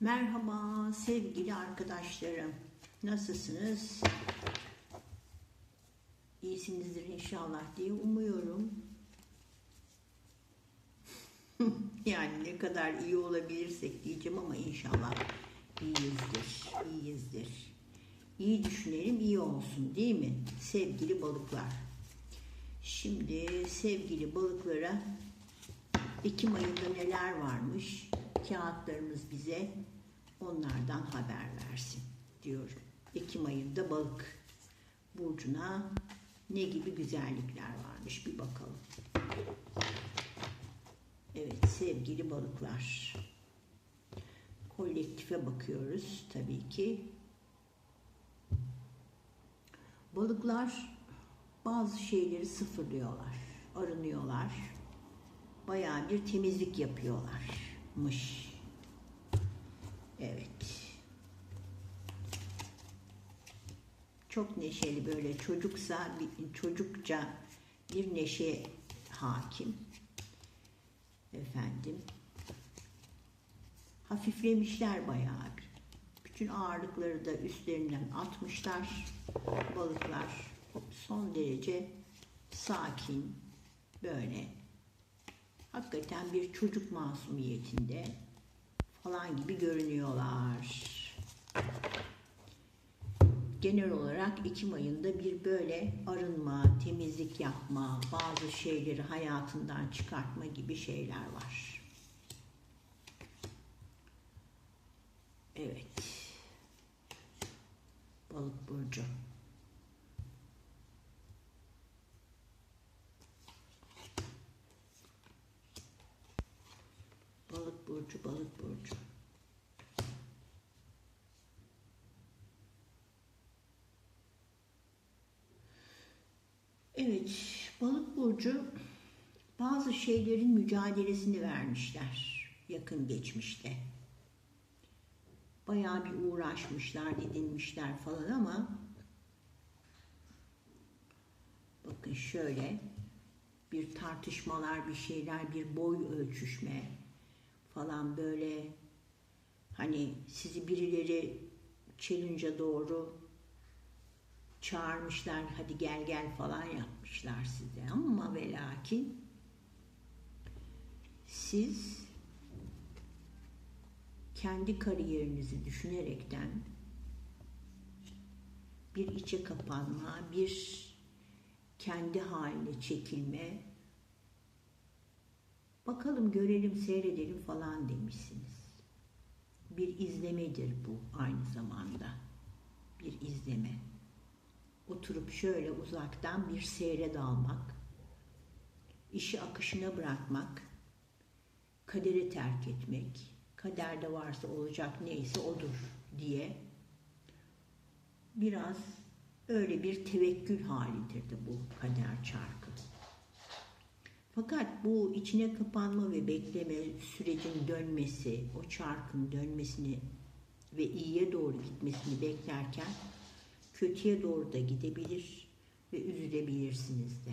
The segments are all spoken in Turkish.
Merhaba sevgili arkadaşlarım. Nasılsınız? İyisinizdir inşallah diye umuyorum. yani ne kadar iyi olabilirsek diyeceğim ama inşallah iyiyizdir, iyiyizdir. İyi düşünelim, iyi olsun değil mi? Sevgili balıklar. Şimdi sevgili balıklara Ekim ayında neler varmış? Kağıtlarımız bize onlardan haber versin diyorum. Ekim ayında balık burcuna ne gibi güzellikler varmış bir bakalım. Evet sevgili balıklar. Kolektife bakıyoruz tabii ki. Balıklar bazı şeyleri sıfırlıyorlar, arınıyorlar. Bayağı bir temizlik yapıyorlarmış. Evet. Çok neşeli böyle çocuksa çocukça bir neşe hakim. Efendim. Hafiflemişler bayağı bir. Bütün ağırlıkları da üstlerinden atmışlar. Balıklar son derece sakin böyle hakikaten bir çocuk masumiyetinde falan gibi görünüyorlar. Genel olarak Ekim ayında bir böyle arınma, temizlik yapma, bazı şeyleri hayatından çıkartma gibi şeyler var. Evet. Balık burcu. Balık burcu, balık burcu. Evet, balık burcu bazı şeylerin mücadelesini vermişler yakın geçmişte. Bayağı bir uğraşmışlar, didinmişler falan ama bakın şöyle bir tartışmalar, bir şeyler, bir boy ölçüşme, falan böyle. Hani sizi birileri challenge'a doğru çağırmışlar hadi gel gel falan yapmışlar size. Ama ve lakin siz kendi kariyerinizi düşünerekten bir içe kapanma, bir kendi haline çekilme Bakalım görelim seyredelim falan demişsiniz. Bir izlemedir bu aynı zamanda. Bir izleme. Oturup şöyle uzaktan bir seyre dalmak, işi akışına bırakmak, kaderi terk etmek, kaderde varsa olacak neyse odur diye biraz öyle bir tevekkül halidir de bu kader çarkı. Fakat bu içine kapanma ve bekleme sürecin dönmesi, o çarkın dönmesini ve iyiye doğru gitmesini beklerken kötüye doğru da gidebilir ve üzülebilirsiniz de.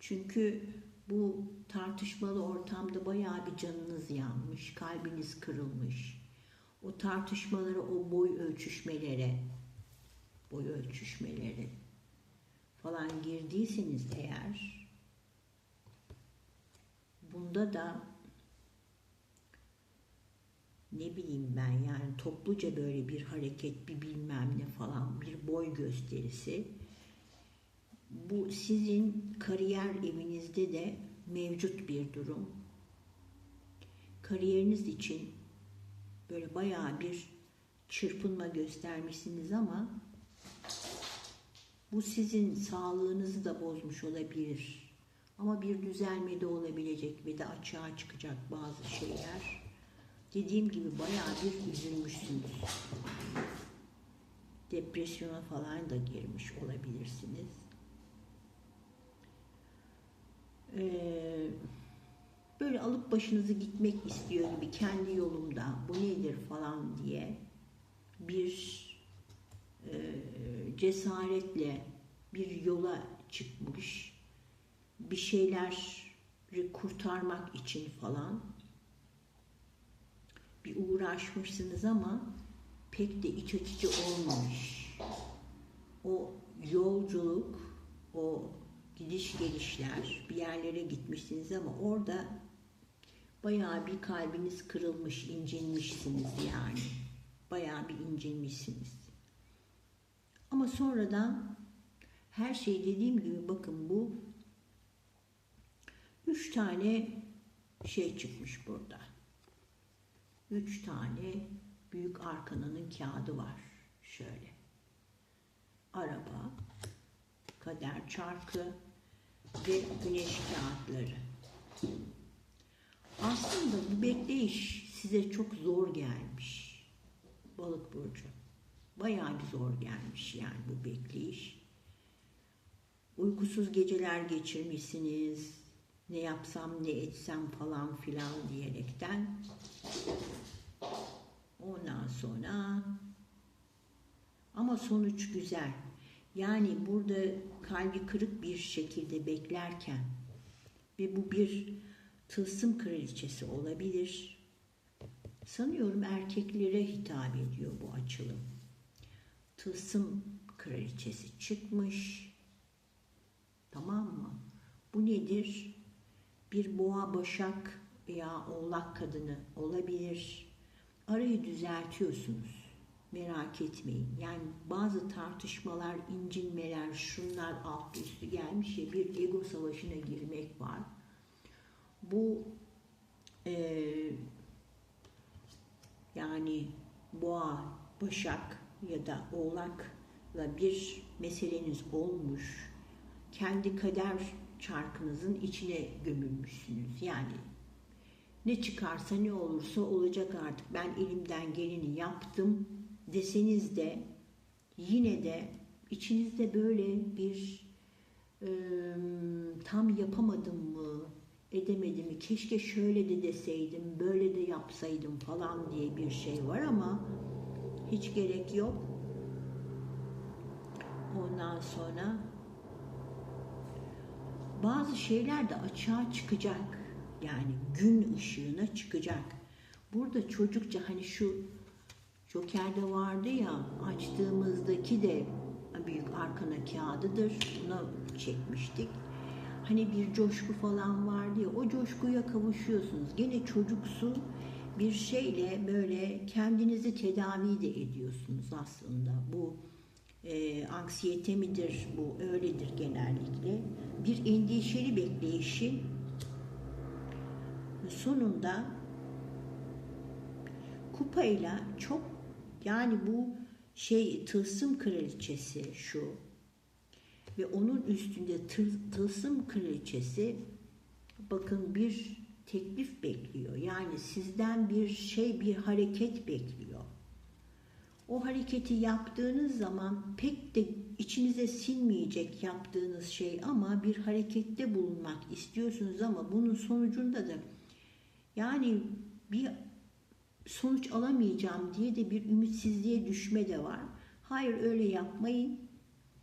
Çünkü bu tartışmalı ortamda bayağı bir canınız yanmış, kalbiniz kırılmış. O tartışmalara, o boy ölçüşmelere, boy ölçüşmelere falan girdiyseniz eğer bunda da ne bileyim ben yani topluca böyle bir hareket bir bilmem ne falan bir boy gösterisi bu sizin kariyer evinizde de mevcut bir durum. Kariyeriniz için böyle bayağı bir çırpınma göstermişsiniz ama bu sizin sağlığınızı da bozmuş olabilir. Ama bir düzelme de olabilecek ve de açığa çıkacak bazı şeyler. Dediğim gibi bayağı bir üzülmüşsünüz. Depresyona falan da girmiş olabilirsiniz. Ee, böyle alıp başınızı gitmek istiyor gibi kendi yolumda bu nedir falan diye bir e, cesaretle bir yola çıkmış, bir şeyler kurtarmak için falan bir uğraşmışsınız ama pek de iç açıcı olmamış. O yolculuk, o gidiş gelişler, bir yerlere gitmişsiniz ama orada bayağı bir kalbiniz kırılmış, incinmişsiniz yani. Bayağı bir incinmişsiniz. Ama sonradan her şey dediğim gibi bakın bu üç tane şey çıkmış burada. Üç tane büyük arkananın kağıdı var. Şöyle. Araba, kader çarkı ve güneş kağıtları. Aslında bu bekleyiş size çok zor gelmiş. Balık burcu. Bayağı bir zor gelmiş yani bu bekleyiş. Uykusuz geceler geçirmişsiniz. Ne yapsam ne etsem falan filan diyerekten. Ondan sonra ama sonuç güzel. Yani burada kalbi kırık bir şekilde beklerken ve bu bir tılsım kraliçesi olabilir. Sanıyorum erkeklere hitap ediyor bu açılım. Tılsım kraliçesi çıkmış. Tamam mı? Bu nedir? Bir boğa başak veya oğlak kadını olabilir. Arayı düzeltiyorsunuz. Merak etmeyin. Yani bazı tartışmalar, incinmeler, şunlar alt üstü gelmiş ya bir ego savaşına girmek var. Bu e, yani boğa, başak ya da oğlakla bir meseleniz olmuş. Kendi kader çarkınızın içine gömülmüşsünüz. Yani ne çıkarsa ne olursa olacak artık. Ben elimden geleni yaptım deseniz de yine de içinizde böyle bir e, tam yapamadım mı, edemedim mi, keşke şöyle de deseydim, böyle de yapsaydım falan diye bir şey var ama hiç gerek yok. Ondan sonra bazı şeyler de açığa çıkacak. Yani gün ışığına çıkacak. Burada çocukça hani şu Joker'de vardı ya açtığımızdaki de büyük arkana kağıdıdır. Buna çekmiştik. Hani bir coşku falan vardı ya o coşkuya kavuşuyorsunuz. Gene çocuksu bir şeyle böyle kendinizi tedavi de ediyorsunuz aslında. Bu e, anksiyete midir bu öyledir genellikle. Bir endişeli bekleyişin sonunda kupayla çok yani bu şey tılsım kraliçesi şu ve onun üstünde tıl, tılsım kraliçesi bakın bir teklif bekliyor. Yani sizden bir şey, bir hareket bekliyor. O hareketi yaptığınız zaman pek de içinize sinmeyecek yaptığınız şey ama bir harekette bulunmak istiyorsunuz ama bunun sonucunda da yani bir sonuç alamayacağım diye de bir ümitsizliğe düşme de var. Hayır öyle yapmayın.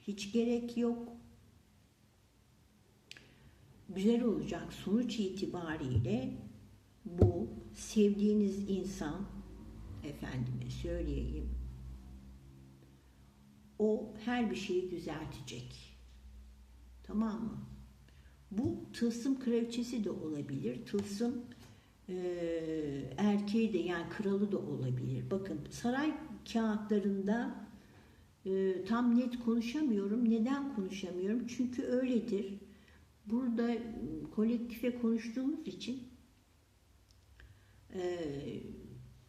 Hiç gerek yok. Güzel olacak sonuç itibariyle bu sevdiğiniz insan efendime söyleyeyim o her bir şeyi düzeltecek. Tamam mı? Bu tılsım kraliçesi de olabilir. Tılsım e, erkeği de yani kralı da olabilir. Bakın saray kağıtlarında e, tam net konuşamıyorum. Neden konuşamıyorum? Çünkü öyledir. Burada kolektife konuştuğumuz için e,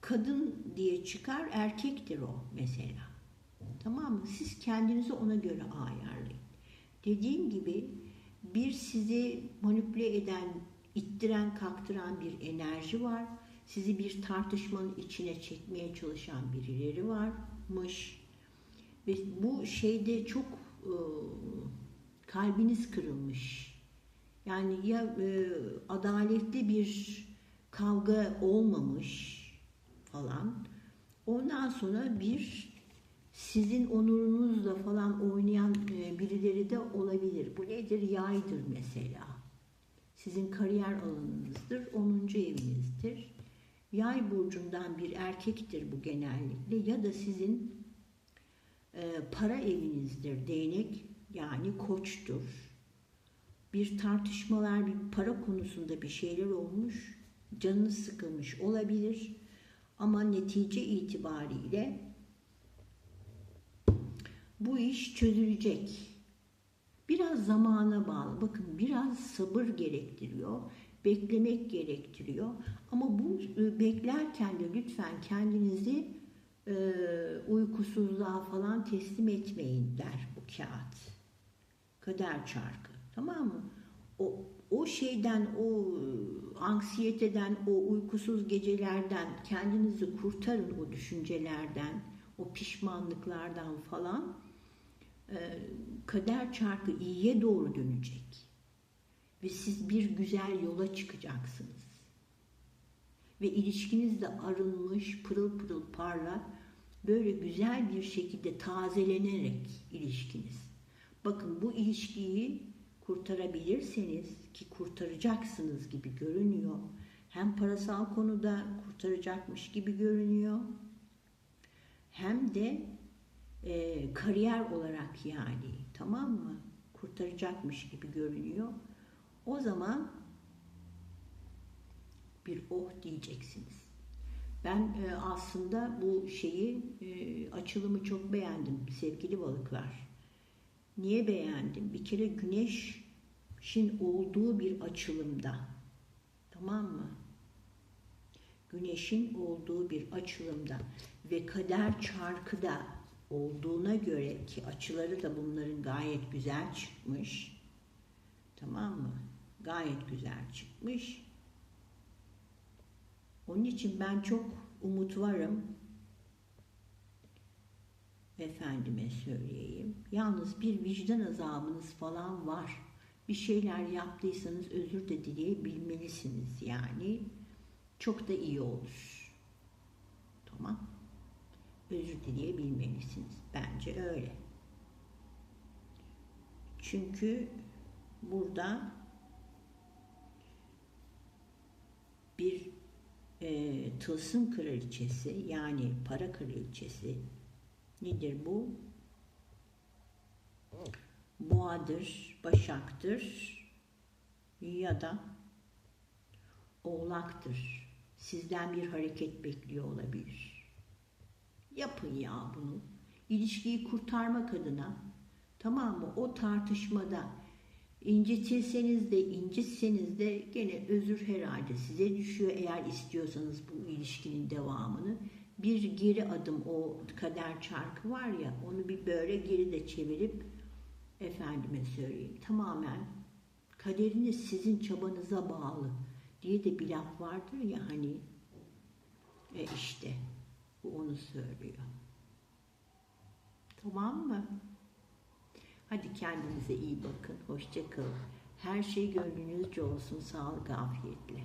kadın diye çıkar erkektir o mesela. Tamam mı? Siz kendinizi ona göre ayarlayın. Dediğim gibi bir sizi manipüle eden, ittiren, kaktıran bir enerji var. Sizi bir tartışmanın içine çekmeye çalışan birileri varmış. Ve bu şeyde çok e, kalbiniz kırılmış. Yani ya e, adaletli bir kavga olmamış falan. Ondan sonra bir sizin onurunuzla falan oynayan e, birileri de olabilir. Bu nedir? Yaydır mesela. Sizin kariyer alanınızdır, 10. evinizdir. Yay burcundan bir erkektir bu genellikle ya da sizin e, para evinizdir, değnek yani koçtur. Bir tartışmalar, bir para konusunda bir şeyler olmuş, canınız sıkılmış olabilir ama netice itibariyle bu iş çözülecek. Biraz zamana bağlı. Bakın biraz sabır gerektiriyor. Beklemek gerektiriyor. Ama bu e, beklerken de lütfen kendinizi e, uykusuzluğa falan teslim etmeyin der bu kağıt. Kader çarkı. Tamam mı? O, o şeyden, o e, anksiyeteden, o uykusuz gecelerden kendinizi kurtarın o düşüncelerden, o pişmanlıklardan falan. Ee, kader çarkı iyiye doğru dönecek. Ve siz bir güzel yola çıkacaksınız. Ve ilişkiniz de arınmış, pırıl pırıl parlar. Böyle güzel bir şekilde tazelenerek ilişkiniz. Bakın bu ilişkiyi kurtarabilirseniz ki kurtaracaksınız gibi görünüyor. Hem parasal konuda kurtaracakmış gibi görünüyor. Hem de e, kariyer olarak yani tamam mı? Kurtaracakmış gibi görünüyor. O zaman bir oh diyeceksiniz. Ben e, aslında bu şeyi e, açılımı çok beğendim sevgili balıklar. Niye beğendim? Bir kere güneşin olduğu bir açılımda. Tamam mı? Güneşin olduğu bir açılımda ve kader çarkıda olduğuna göre ki açıları da bunların gayet güzel çıkmış. Tamam mı? Gayet güzel çıkmış. Onun için ben çok umut varım. Efendime söyleyeyim. Yalnız bir vicdan azabınız falan var. Bir şeyler yaptıysanız özür de dileyebilmelisiniz yani. Çok da iyi olur. Tamam özür dileyebilmelisiniz. Bence öyle. Çünkü burada bir e, tılsım kraliçesi yani para kraliçesi nedir bu? Boğadır, başaktır ya da oğlaktır. Sizden bir hareket bekliyor olabilir. Yapın ya bunu. İlişkiyi kurtarmak adına tamam mı? O tartışmada incitilseniz de incitseniz de gene özür herhalde size düşüyor eğer istiyorsanız bu ilişkinin devamını. Bir geri adım o kader çarkı var ya onu bir böyle geri de çevirip efendime söyleyeyim tamamen kaderiniz sizin çabanıza bağlı diye de bir laf vardır ya hani e işte bu onu söylüyor. Tamam mı? Hadi kendinize iyi bakın. Hoşça kalın. Her şey gönlünüzce olsun. Sağlık, afiyetle.